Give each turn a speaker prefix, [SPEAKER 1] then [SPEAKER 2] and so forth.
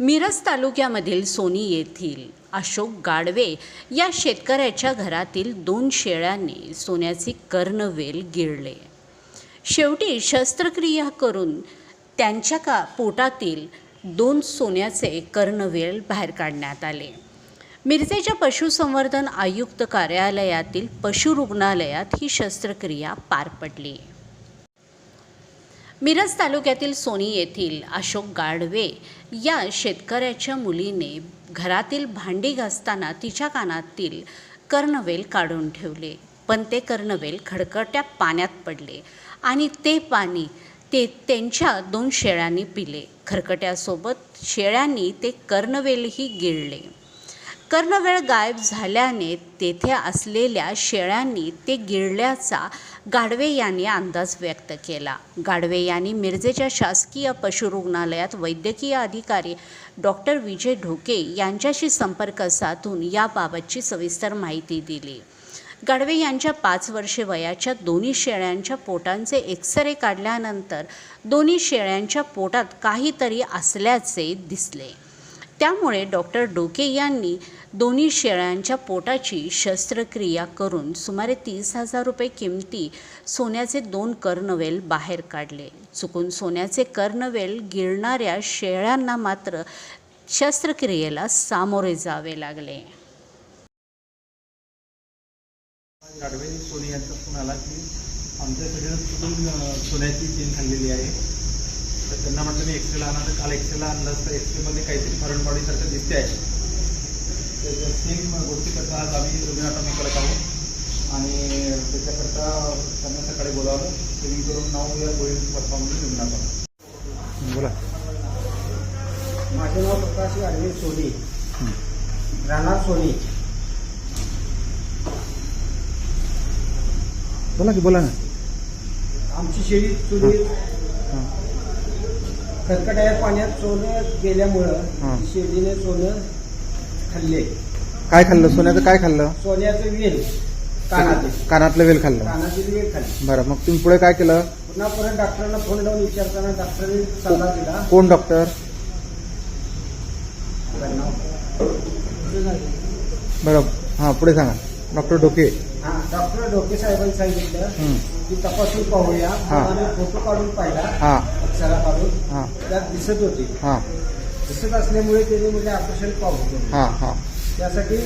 [SPEAKER 1] Miraj तालुक्यामधील Sony येथील अशोक गाडवे या शेतकऱ्याच्या घरातील दोन शेळ्यांनी सोन्याचे कर्णवेल गिळले. शेवटी शस्त्रक्रिया करून त्यांच्या का पोटातील दोन सोन्याचे कर्णवेल बाहेर काढण्यात आले. मिरजेच्या पशुसंवर्धन आयुक्त कार्यालयातील पशुरुग्णालयात ही शस्त्रक्रिया पार पडली. मिरज तालुक्यातील सोनी येथील अशोक गाडवे या शेतकऱ्याच्या मुलीने घरातील भांडी घासताना तिच्या कानातील कर्णवेल काढून ठेवले. पण ते कर्णवेल खडकट्या पाण्यात पडले आणि ते पाणी ते त्यांच्या दोन शेळ्यांनी पिले. खरकट्यासोबत शेळ्यांनी ते कर्णवेलही गिळले. कर्णवेळ गायब झाल्याने तेथे असलेल्या शेळ्यांनी ते गिळल्याचा गाडवे यांनी अंदाज व्यक्त केला. गाडवे यांनी मिरजेच्या शासकीय पशुरुग्णालयात वैद्यकीय अधिकारी डॉक्टर विजय ढोके यांच्याशी संपर्क साधून याबाबतची सविस्तर माहिती दिली. गाडवे यांच्या पाच वर्षे वयाच्या दोन्ही शेळ्यांच्या पोटांचे एक्सरे काढल्यानंतर दोन्ही शेळ्यांच्या पोटात काहीतरी असल्याचे दिसले. त्यामुळे डॉक्टर डोके यांनी दोन्ही शेळ्यांच्या पोटाची शस्त्रक्रिया करून सुमारे तीस हजार रुपये किमती सोन्याचे दोन कर्णवेल बाहेर काढले. चुकून सोन्याचे कर्णवेल गिळणाऱ्या शेळ्यांना मात्र शस्त्रक्रियेला सामोरे जावे लागले.
[SPEAKER 2] सोनी यांचा फोन आला की आमच्याकडे चुकून सोन्याची चेन खाल्लेली आहे. तर त्यांना म्हटलं मी एक्सरेला आणा तर काल एक्सरेला आणलं तर एक्सरेमध्ये काहीतरी फरण बॉडीसारखं दिसते आहे. तर सेम गोष्टीकरता आज आम्ही रुग्णाटॉमीकडे आहोत आणि त्याच्याकरता त्यांना सकाळी बोलावलं. सेविंग करून नाव या गोळी परफॉर्म रुग्णाटॉम
[SPEAKER 3] बोला.
[SPEAKER 4] माझे नाव प्रकाश गाडवे सोनी. राणा सोनी.
[SPEAKER 3] बोला की बोला ना.
[SPEAKER 4] आमची शेळी चुली. खरकट्या पाण्यात सोनं गेल्यामुळं. शेळीने सोनं खाल्ले.
[SPEAKER 3] काय खाल्लं? सोन्याचं काय खाल्लं?
[SPEAKER 4] सोन्याचं वेल. कानातील.
[SPEAKER 3] कानातलं वेल खाल्लं.
[SPEAKER 4] कानातील वेल खाल्ली.
[SPEAKER 3] बरं मग तुम्ही पुढे काय केलं?
[SPEAKER 4] पुन्हा परत डॉक्टरांना फोन लावून विचारताना डॉक्टरांनी सल्ला दिला.
[SPEAKER 3] कोण डॉक्टर? बरं हां पुढे सांगा. डॉक्टर डोके.
[SPEAKER 4] हा डॉक्टर डोके साहेबांनी सांगितलं. की तपासून पाहूया.
[SPEAKER 3] हा.
[SPEAKER 4] आणि फोटो काढून पाहिला
[SPEAKER 3] हां.
[SPEAKER 4] अक्षरा काढून
[SPEAKER 3] हां.
[SPEAKER 4] त्यात दिसत होती.
[SPEAKER 3] हां.
[SPEAKER 4] दिसत असल्यामुळे त्यांनी म्हणजे ऑपरेशन पाहू
[SPEAKER 3] हां हां.
[SPEAKER 4] त्यासाठी